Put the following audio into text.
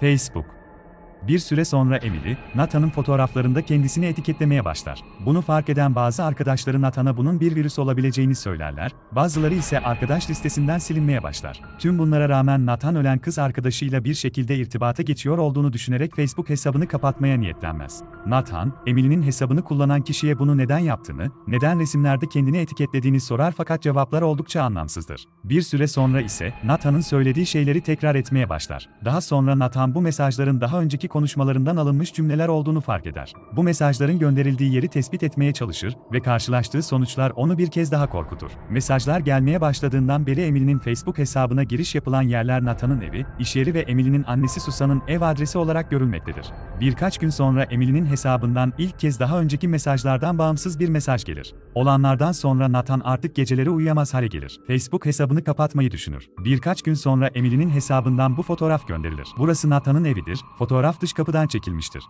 Facebook. Bir süre sonra Emily, Nathan'ın fotoğraflarında kendisini etiketlemeye başlar. Bunu fark eden bazı arkadaşları Nathan'a bunun bir virüs olabileceğini söylerler, bazıları ise arkadaş listesinden silinmeye başlar. Tüm bunlara rağmen Nathan ölen kız arkadaşıyla bir şekilde irtibata geçiyor olduğunu düşünerek Facebook hesabını kapatmaya niyetlenmez. Nathan, Emily'nin hesabını kullanan kişiye bunu neden yaptığını, neden resimlerde kendini etiketlediğini sorar fakat cevaplar oldukça anlamsızdır. Bir süre sonra ise Nathan'ın söylediği şeyleri tekrar etmeye başlar. Daha sonra Nathan bu mesajların daha önceki konuşmalarından alınmış cümleler olduğunu fark eder. Bu mesajların gönderildiği yeri tespit etmeye çalışır ve karşılaştığı sonuçlar onu bir kez daha korkutur. Mesajlar gelmeye başladığından beri Emily'nin Facebook hesabına giriş yapılan yerler Nathan'ın evi, iş yeri ve Emily'nin annesi Susan'ın ev adresi olarak görülmektedir. Birkaç gün sonra Emily'nin hesabından ilk kez daha önceki mesajlardan bağımsız bir mesaj gelir. Olanlardan sonra Nathan artık geceleri uyuyamaz hale gelir. Facebook hesabını kapatmayı düşünür. Birkaç gün sonra Emily'nin hesabından bu fotoğraf gönderilir. Burası Nathan'ın evidir, fotoğraf dış kapıdan çekilmiştir.